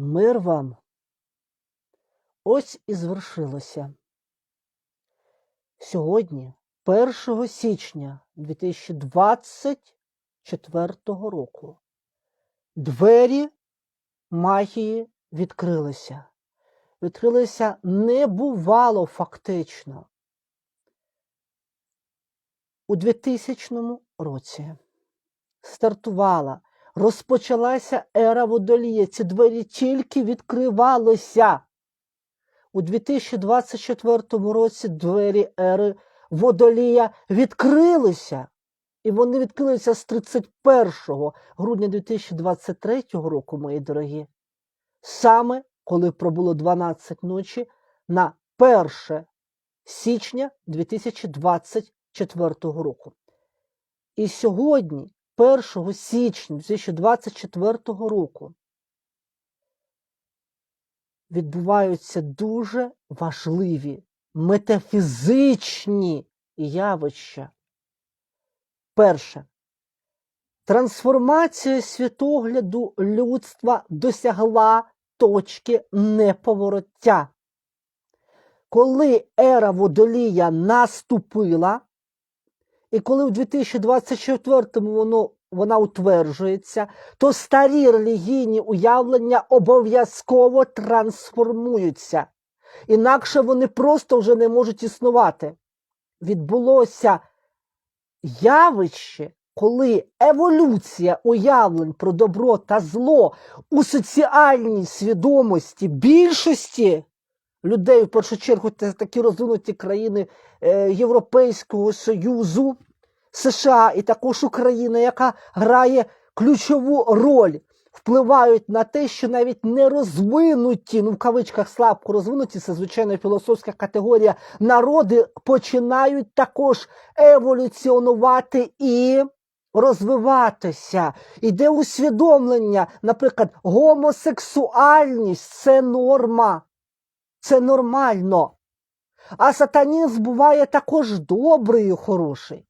Мир вам. Ось і звершилося. Сьогодні, 1 січня 2024 року, двері магії відкрилися. Відкрилися небувало фактично. У 2000 році стартувала, розпочалася ера водолія. Ці двері тільки відкривалися. У 2024 році двері ери водолія відкрилися. І вони відкрилися з 31 грудня 2023 року, мої дорогі. Саме коли пробуло 12 ночі на 1 січня 2024 року. І сьогодні, 1 січня 2024 року, відбуваються дуже важливі метафізичні явища. Перше. Трансформація світогляду людства досягла точки неповороття. Коли ера водолія наступила, і коли в 2024-му воно, вона утверджується, то старі релігійні уявлення обов'язково трансформуються. Інакше вони просто вже не можуть існувати. Відбулося явище, коли еволюція уявлень про добро та зло у соціальній свідомості більшості людей, в першу чергу, це такі розвинуті країни е, Європейського Союзу, США і також Україна, яка грає ключову роль, впливають на те, що навіть не розвинуті, ну в кавичках слабко розвинуті, це звичайно філософська категорія, народи починають також еволюціонувати і розвиватися. Іде усвідомлення, наприклад, гомосексуальність це норма. Це нормально. А сатанізм буває також добрий і хороший.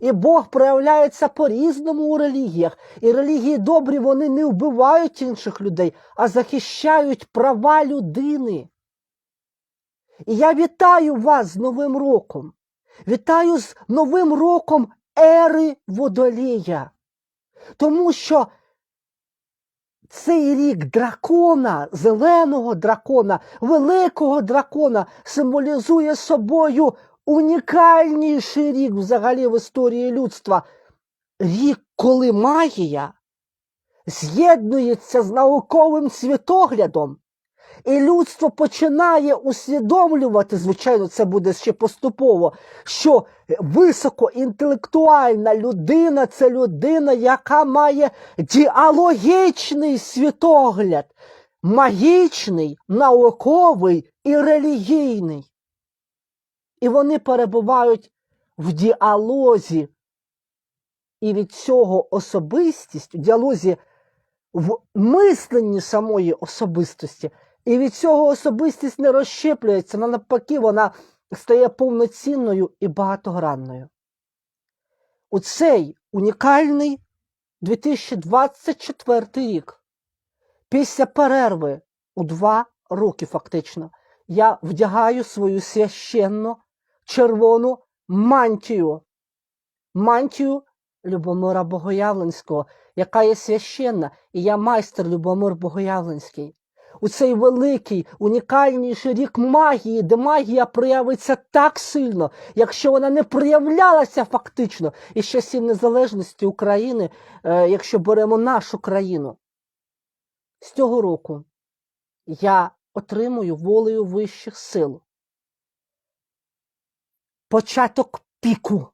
І Бог проявляється по-різному у релігіях. І релігії добрі вони не вбивають інших людей, а захищають права людини. І я вітаю вас з Новим роком. Вітаю з Новим роком ери водолія. Тому що цей рік дракона, зеленого дракона, великого дракона символізує собою унікальніший рік взагалі в історії людства. Рік, коли магія з'єднується з науковим світоглядом, і людство починає усвідомлювати, звичайно, це буде ще поступово, що високоінтелектуальна людина це людина, яка має діалогічний світогляд, магічний, науковий і релігійний. І вони перебувають в діалозі. І від цього особистість, в діалозі в мисленні самої особистості, і від цього особистість не розщеплюється, вона навпаки, вона стає повноцінною і багатогранною. У цей унікальний 2024 рік, після перерви у два роки, фактично, я вдягаю свою священну червону мантію, мантію Любомира Богоявленського, яка є священна, і я майстер Любомир Богоявленський. У цей великий, унікальніший рік магії, де магія проявиться так сильно, якщо вона не проявлялася фактично із часів незалежності України, е, якщо беремо нашу країну. З цього року я отримую волею вищих сил. Початок піку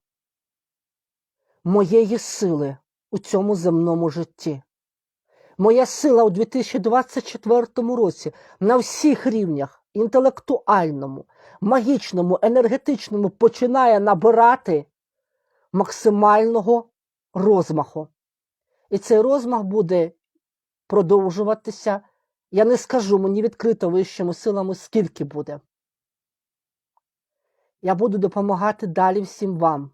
моєї сили у цьому земному житті. Моя сила у 2024 році на всіх рівнях інтелектуальному, магічному, енергетичному починає набирати максимального розмаху. І цей розмах буде продовжуватися. Я не скажу мені відкрито вищими силами, скільки буде. Я буду допомагати далі всім вам,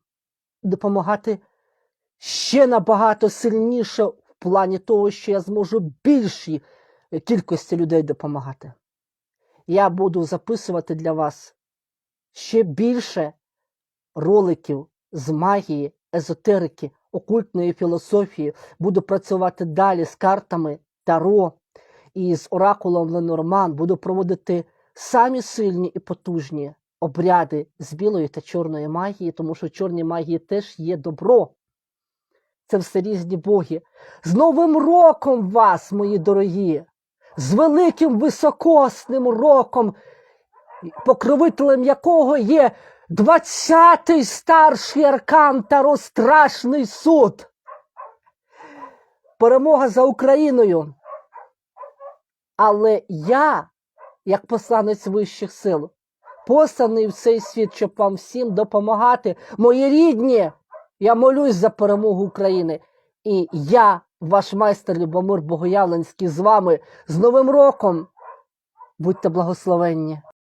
допомагати ще набагато сильніше плані того, що я зможу більші кількості людей допомагати. Я буду записувати для вас ще більше роликів з магії, езотерики, окультної філософії. Буду працювати далі з картами Таро і з оракулом Ленорман. Буду проводити самі сильні і потужні обряди з білої та чорної магії, тому що в чорній магії теж є добро. Це все різні боги. З Новим роком вас, мої дорогі! З великим високосним роком, покровителем якого є 20-й старший аркан та розстрашний суд. Перемога за Україною. Але я, як посланець вищих сил, посланий в цей світ, щоб вам всім допомагати. Мої рідні, я молюсь за перемогу України. І я, ваш майстер Любомир Богоявленський, з вами з Новим роком. Будьте благословенні.